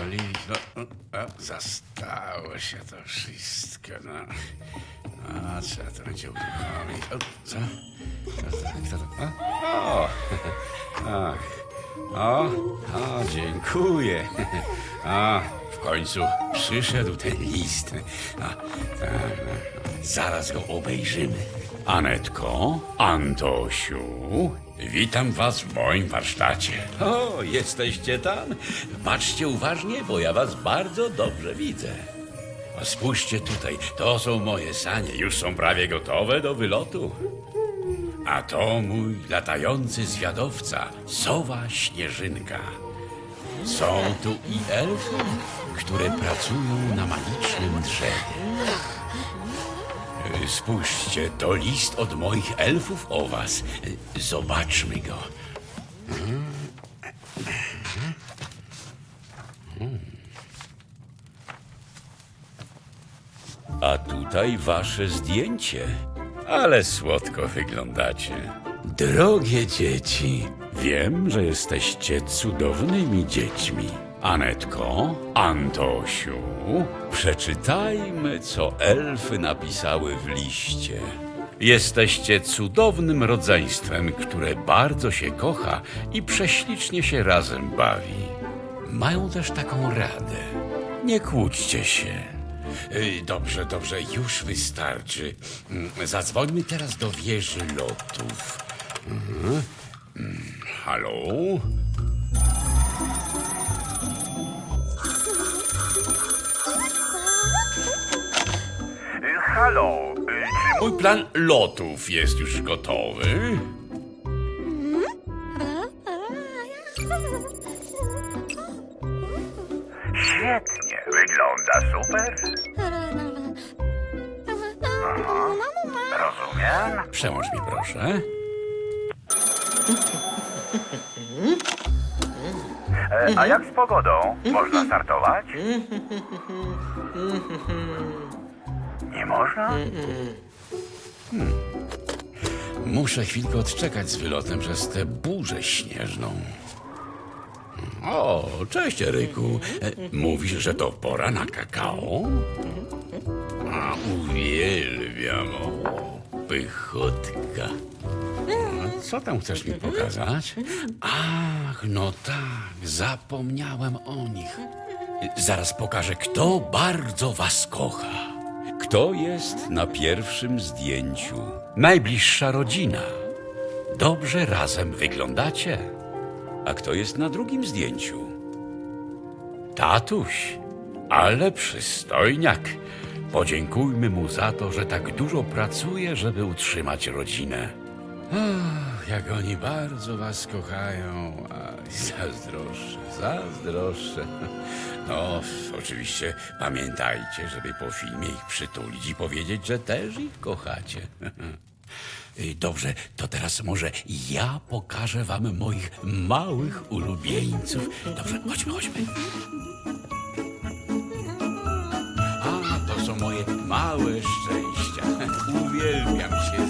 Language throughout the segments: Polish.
olić. No, o, zastało się to wszystko. No. A trzeba to będzie uruchomić. O, co? Kto to? Kto to? O, o, ach. o, o, dziękuję. A, w końcu przyszedł ten list. No, zaraz go obejrzymy. Anetko, Antosiu, witam was w moim warsztacie. O, jesteście tam? Patrzcie uważnie, bo ja was bardzo dobrze widzę. A spójrzcie tutaj, to są moje sanie, już są prawie gotowe do wylotu. A to mój latający zwiadowca, sowa Śnieżynka. Są tu i elfy, które pracują na magicznym drzewie. Spójrzcie, to list od moich elfów o was. Zobaczmy go. A tutaj wasze zdjęcie. Ale słodko wyglądacie. Drogie dzieci, wiem, że jesteście cudownymi dziećmi. Anetko, Antosiu, przeczytajmy, co elfy napisały w liście. Jesteście cudownym rodzeństwem, które bardzo się kocha i prześlicznie się razem bawi. Mają też taką radę. Nie kłóćcie się. Y, Dobrze, dobrze, już wystarczy. Mm, Zadzwońmy teraz do wieży lotów. Mhm. Halo? Halo, y, czy Mój plan lotów jest już gotowy. świetnie wygląda super? Rozumiem. Przełącz mi proszę. E, a jak z pogodą? Można startować? Nie można? Muszę chwilkę odczekać z wylotem przez tę burzę śnieżną. O, cześć Eryku. E, Mówisz, że to pora na kakao? A, uwielbiam. O, pychotka. Co tam chcesz mi pokazać? Ach, no tak, zapomniałem o nich. Zaraz pokażę, kto bardzo was kocha. Kto jest na pierwszym zdjęciu? Najbliższa rodzina. Dobrze razem wyglądacie. A kto jest na drugim zdjęciu? Tatuś, ale przystojniak. Podziękujmy mu za to, że tak dużo pracuje, żeby utrzymać rodzinę. Ach, jak oni bardzo was kochają. Aj, zazdroszczę, zazdroszczę. No, oczywiście pamiętajcie, żeby po filmie ich przytulić i powiedzieć, że też ich kochacie. Dobrze, to teraz może ja pokażę wam moich małych ulubieńców. Dobrze, chodźmy, chodźmy. A, to są moje małe szczęścia. Uwielbiam się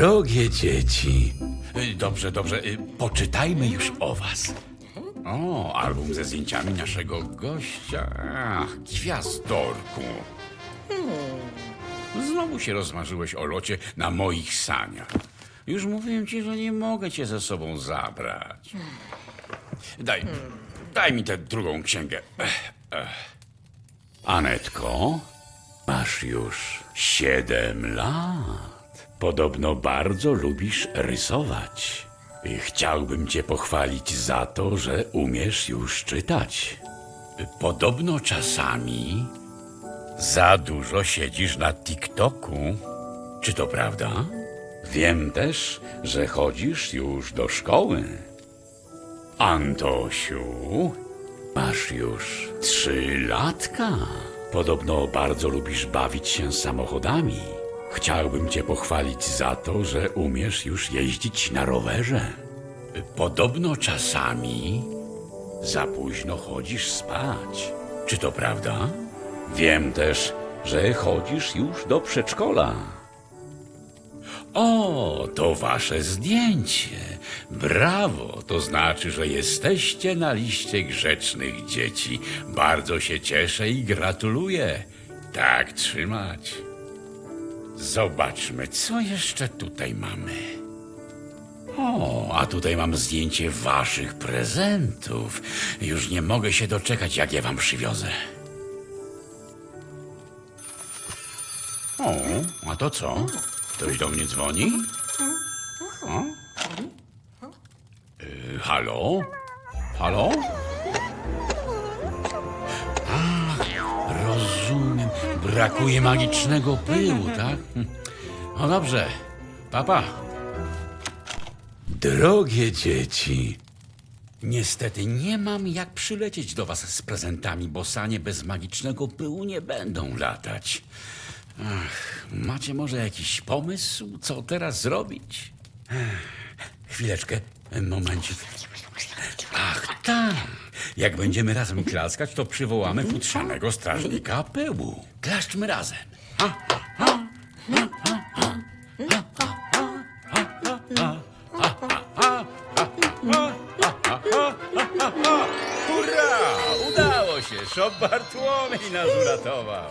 Drogie dzieci. Y, Dobrze, dobrze, y, poczytajmy już o was. O, album ze zdjęciami naszego gościa. Ach, gwiazdorku. Znowu się rozmarzyłeś o locie na moich saniach. Już mówiłem ci, że nie mogę cię ze sobą zabrać. Daj, daj mi tę drugą księgę. Anetko, masz już siedem lat. Podobno bardzo lubisz rysować. Chciałbym cię pochwalić za to, że umiesz już czytać. Podobno czasami za dużo siedzisz na TikToku. Czy to prawda? Wiem też, że chodzisz już do szkoły. Antosiu, masz już trzy latka. Podobno bardzo lubisz bawić się samochodami. Chciałbym cię pochwalić za to, że umiesz już jeździć na rowerze. Podobno czasami za późno chodzisz spać. Czy to prawda? Wiem też, że chodzisz już do przedszkola. O, to wasze zdjęcie. Brawo, to znaczy, że jesteście na liście grzecznych dzieci. Bardzo się cieszę i gratuluję. Tak trzymać. Zobaczmy, co jeszcze tutaj mamy. O, a tutaj mam zdjęcie waszych prezentów. Już nie mogę się doczekać, jak je wam przywiozę. O, a to co? Ktoś do mnie dzwoni? O? Y, halo? Halo? Brakuje magicznego pyłu, tak? No dobrze. Papa. Drogie dzieci, niestety nie mam jak przylecieć do was z prezentami, bo sanie bez magicznego pyłu nie będą latać. Ach, macie może jakiś pomysł, co teraz zrobić? Ech, Chwileczkę, momencik. Ach, tak. Jak będziemy razem klaskać, to przywołamy futrzanego strażnika pyłu. Klaszczmy razem. Ha, ha, Hurra! Udało się! Szop Bartłomiej nas uratował.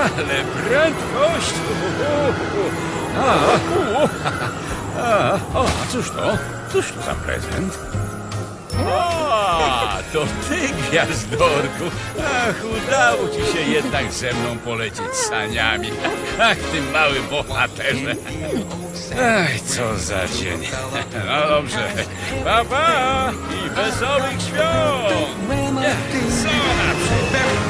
Ale prędkość! A, a, a cóż to? Cóż to za prezent? O, to ty, gwiazdorku! Ach, udało ci się jednak ze mną polecieć saniami. Ach, ty mały bohaterze. Ach, co za dzień. No dobrze. Pa, pa! I wesołych świąt! Co na Merry